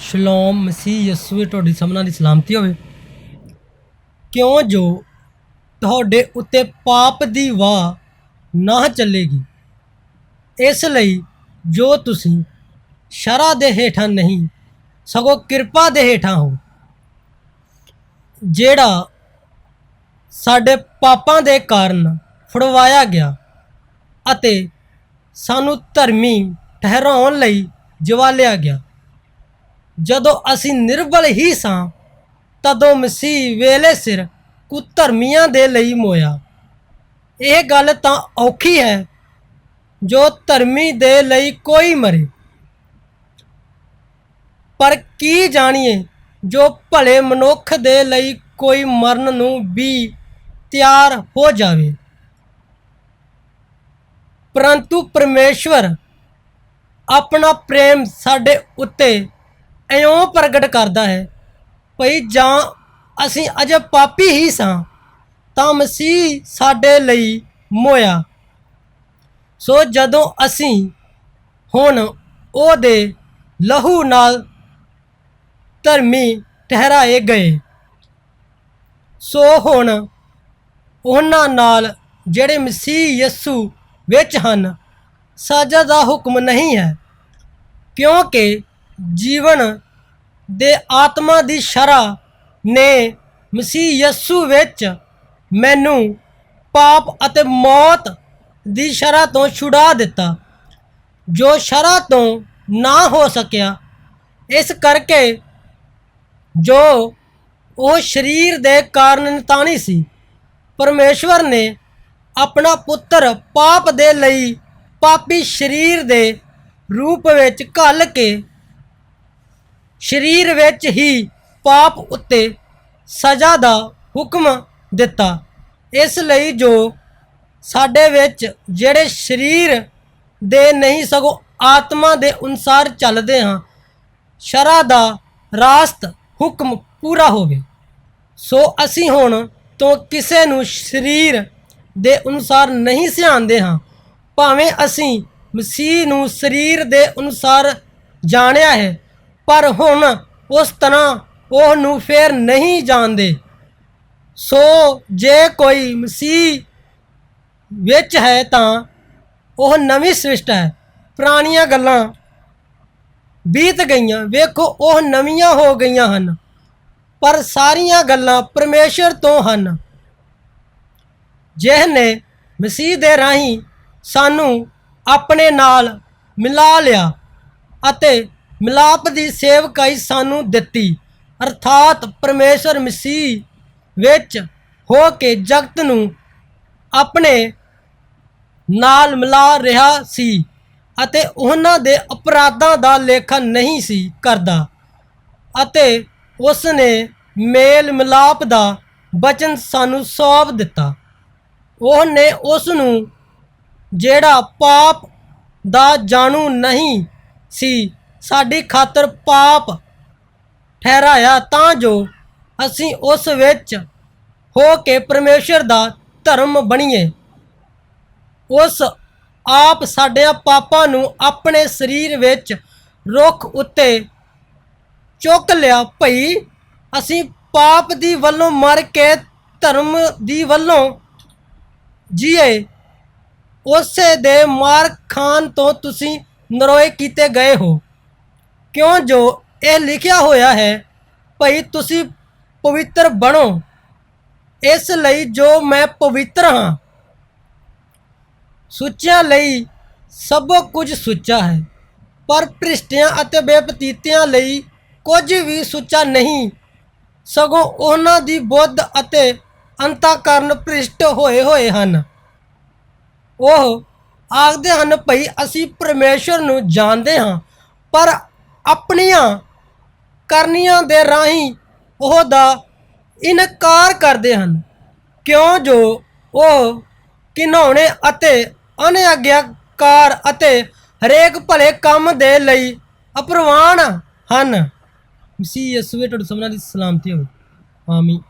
ਸ਼ਲੋਮ ਮਸੀਹ ਯਿਸੂ ਵਿੱਚ ਤੁਹਾਡੀ ਸਭਨਾਂ ਦੀ ਸਲਾਮਤੀ ਹੋਵੇ। ਕਿਉਂ ਜੋ ਤੁਹਾਡੇ ਉੱਤੇ ਪਾਪ ਦੀ ਵਾਹ ਨਾ ਚੱਲੇਗੀ, ਇਸ ਲਈ ਜੋ ਤੁਸੀਂ ਸ਼ਰਾ ਦੇ ਹੇਠਾਂ ਨਹੀਂ, ਸਗੋਂ ਕਿਰਪਾ ਦੇ ਹੇਠਾਂ ਹੋ, ਜਿਹੜਾ ਸਾਡੇ ਪਾਪਾਂ ਦੇ ਕਾਰਨ ਫੜਵਾਇਆ ਗਿਆ ਅਤੇ ਸਾਨੂੰ ਧਰਮੀ ਠਹਿਰਾਉਣ ਲਈ ਜਵਾਲਿਆ ਗਿਆ। ਜਦੋਂ ਅਸੀਂ ਨਿਰਬਲ ਹੀ ਸਾਂ, ਤਦੋਂ ਮਸੀਹ ਵੇਲੇ ਸਿਰ ਕੁਧਰਮੀਆਂ ਦੇ ਲਈ ਮੋਇਆ। ਇਹ ਗੱਲ ਤਾਂ ਔਖੀ ਹੈ, ਜੋ ਧਰਮੀ ਦੇ ਲਈ ਕੋਈ ਮਰੇ। ਪਰ ਕੀ ਜਾਣੀਏ, ਜੋ ਭਲੇ ਮਨੁੱਖ ਦੇ ਲਈ ਕੋਈ ਮਰਨ ਨੂੰ ਵੀ ਤਿਆਰ ਹੋ ਜਾਵੇ। ਪਰੰਤੂ ਪਰਮੇਸ਼ਵਰ ਆਪਣਾ ਪ੍ਰੇਮ ਸਾਡੇ ਉੱਤੇ ਇਉਂ ਪ੍ਰਗਟ ਕਰਦਾ ਹੈ, ਭਈ ਜਾਂ ਅਸੀਂ ਅਜੇ ਪਾਪੀ ਹੀ ਸਾਂ, ਤਾਂ ਮਸੀਹ ਸਾਡੇ ਲਈ ਮੋਇਆ। ਸੋ ਜਦੋਂ ਅਸੀਂ ਹੁਣ ਉਹਦੇ ਲਹੂ ਨਾਲ ਧਰਮੀ ਠਹਿਰਾਏ ਗਏ, ਸੋ ਹੁਣ ਉਹਨਾਂ ਨਾਲ ਜਿਹੜੇ ਮਸੀਹ ਯਸੂ ਵਿੱਚ ਹਨ, ਸਾਜਾ ਦਾ ਹੁਕਮ ਨਹੀਂ ਹੈ, ਕਿਉਂਕਿ ਜੀਵਨ ਦੇ ਆਤਮਾ ਦੀ ਸ਼ਰਾ ਨੇ ਮਸੀਹ ਯਸੂ ਵਿੱਚ ਮੈਨੂੰ ਪਾਪ ਅਤੇ ਮੌਤ ਦੀ ਸ਼ਰਾ ਤੋਂ ਛੁਡਾ ਦਿੱਤਾ। ਜੋ ਸ਼ਰਾ ਤੋਂ ਨਾ ਹੋ ਸਕਿਆ, ਇਸ ਕਰਕੇ ਜੋ ਉਹ ਸਰੀਰ ਦੇ ਕਾਰਨ ਨਿਤਾਣੀ ਸੀ, ਪਰਮੇਸ਼ਵਰ ਨੇ ਆਪਣਾ ਪੁੱਤਰ ਪਾਪ ਦੇ ਲਈ ਪਾਪੀ ਸਰੀਰ ਦੇ ਰੂਪ ਵਿੱਚ ਘੱਲ ਕੇ ਸਰੀਰ ਵਿੱਚ ਹੀ ਪਾਪ ਉੱਤੇ ਸਜ਼ਾ ਦਾ ਹੁਕਮ ਦਿੱਤਾ। ਇਸ ਲਈ ਜੋ ਸਾਡੇ ਵਿੱਚ ਜਿਹੜੇ ਸਰੀਰ ਦੇ ਨਹੀਂ ਸਗੋਂ ਆਤਮਾ ਦੇ ਅਨੁਸਾਰ ਚੱਲਦੇ ਹਾਂ, ਸ਼ਰਾ ਦਾ ਰਾਸਤ ਹੁਕਮ ਪੂਰਾ ਹੋਵੇ। ਸੋ ਅਸੀਂ ਹੁਣ ਤੋਂ ਕਿਸੇ ਨੂੰ ਸਰੀਰ ਦੇ ਅਨੁਸਾਰ ਨਹੀਂ ਸਿਆਣਦੇ ਹਾਂ, ਭਾਵੇਂ ਅਸੀਂ ਮਸੀਹ ਨੂੰ ਸਰੀਰ ਦੇ ਅਨੁਸਾਰ ਜਾਣਿਆ ਹੈ। ਪਰ ਹੁਣ ਉਸ ਤਰ੍ਹਾਂ ਉਹ ਨੂੰ ਫੇਰ ਨਹੀਂ ਜਾਣਦੇ। ਸੋ ਜੇ ਕੋਈ ਮਸੀਹ ਵਿੱਚ ਹੈ ਤਾਂ ਉਹ ਨਵੀਂ ਸ੍ਰਿਸ਼ਟ ਹੈ। ਪੁਰਾਣੀਆਂ ਗੱਲਾਂ ਬੀਤ ਗਈਆਂ। ਵੇਖੋ, ਉਹ ਨਵੀਆਂ ਹੋ ਗਈਆਂ ਹਨ, ਪਰ ਸਾਰੀਆਂ ਗੱਲਾਂ ਪਰਮੇਸ਼ਰ ਤੋਂ ਹਨ। ਜਿਸ ਨੇ ਮਸੀਹ ਦੇ ਰਾਹੀਂ ਸਾਨੂੰ ਆਪਣੇ ਨਾਲ ਮਿਲਾ ਲਿਆ ਅਤੇ ਮਿਲਾਪ ਦੀ ਸੇਵਕਾਈ ਸਾਨੂੰ ਦਿੱਤੀ। ਅਰਥਾਤ ਪਰਮੇਸ਼ਰ ਮਸੀਹ ਵਿੱਚ ਹੋ ਕੇ ਜਗਤ ਨੂੰ ਆਪਣੇ ਨਾਲ ਮਿਲਾ ਰਿਹਾ ਸੀ ਅਤੇ ਉਹਨਾਂ ਦੇ ਅਪਰਾਧਾਂ ਦਾ ਲੇਖਾ ਨਹੀਂ ਸੀ ਕਰਦਾ ਅਤੇ ਉਸ ਨੇ ਮੇਲ ਮਿਲਾਪ ਦਾ ਬਚਨ ਸਾਨੂੰ ਸੌਂਪ ਦਿੱਤਾ। ਉਹ ਨੇ ਉਸ ਨੂੰ ਜਿਹੜਾ ਪਾਪ ਦਾ ਜਾਣੂ ਨਹੀਂ ਸੀ ਸਾਡੀ ਖਾਤਰ ਪਾਪ ਠਹਿਰਾਇਆ ਤਾਂ ਜੋ ਅਸੀਂ ਉਸ ਵਿੱਚ ਹੋ ਕੇ ਪਰਮੇਸ਼ਰ ਦਾ ਧਰਮ ਬਣੀਏ। ਉਸ ਆਪ ਸਾਡੇ ਪਾਪਾਂ ਨੂੰ ਆਪਣੇ ਸਰੀਰ ਵਿੱਚ ਰੁੱਖ ਉੱਤੇ ਚੁੱਕ ਲਿਆ ਭਈ ਅਸੀਂ ਪਾਪ ਦੀ ਵੱਲੋਂ ਮਰ ਕੇ ਧਰਮ ਦੀ ਵੱਲੋਂ ਜੀਏ। ਉਸੇ ਦੇ ਮਾਰ ਖਾਨ ਤੋਂ ਤੁਸੀਂ ਨਰੋਏ ਕੀਤੇ ਗਏ ਹੋ। ਕਿਉਂ ਜੋ ਇਹ ਲਿਖਿਆ ਹੋਇਆ ਹੈ, ਭਈ ਤੁਸੀਂ ਪਵਿੱਤਰ ਬਣੋ। ਇਸ ਲਈ ਜੋ ਮੈਂ ਪਵਿੱਤਰ ਹਾਂ, ਸੁੱਚਿਆਂ ਲਈ ਸਭ ਕੁਝ ਸੁੱਚਾ ਹੈ, ਪਰ ਭ੍ਰਿਸ਼ਟਿਆਂ ਅਤੇ ਬੇਪਤੀਤਿਆਂ ਲਈ ਕੁਝ ਵੀ ਸੁੱਚਾ ਨਹੀਂ। ਸਗੋਂ ਉਹਨਾਂ ਦੀ ਬੁੱਧ ਅਤੇ ਅੰਤਕਰਨ ਭ੍ਰਿਸ਼ਟ ਹੋਏ ਹੋਏ ਹਨ। ਉਹ ਆਖਦੇ ਹਨ, ਭਈ ਅਸੀਂ ਪਰਮੇਸ਼ਰ ਨੂੰ ਜਾਣਦੇ ਹਾਂ, ਪਰ ਆਪਣੀਆਂ ਕਰਨੀਆਂ ਦੇ ਰਾਹੀਂ ਉਹਦਾ ਇਨਕਾਰ ਕਰਦੇ ਹਨ। ਕਿਉਂ ਜੋ ਉਹ ਘਿਨਾਉਣੇ ਅਤੇ ਅਨਆਗਿਆਕਾਰ ਅਤੇ ਹਰੇਕ ਭਲੇ ਕੰਮ ਦੇ ਲਈ ਅਪਰਵਾਨ ਹਨ। ਮਸੀਹ ਯਿਸੂ ਵਿੱਚ ਤੁਹਾਡੇ ਸਭਨਾਂ ਦੀ ਸਲਾਮਤੀ ਹੋਵੇ। ਆਮੀਨ।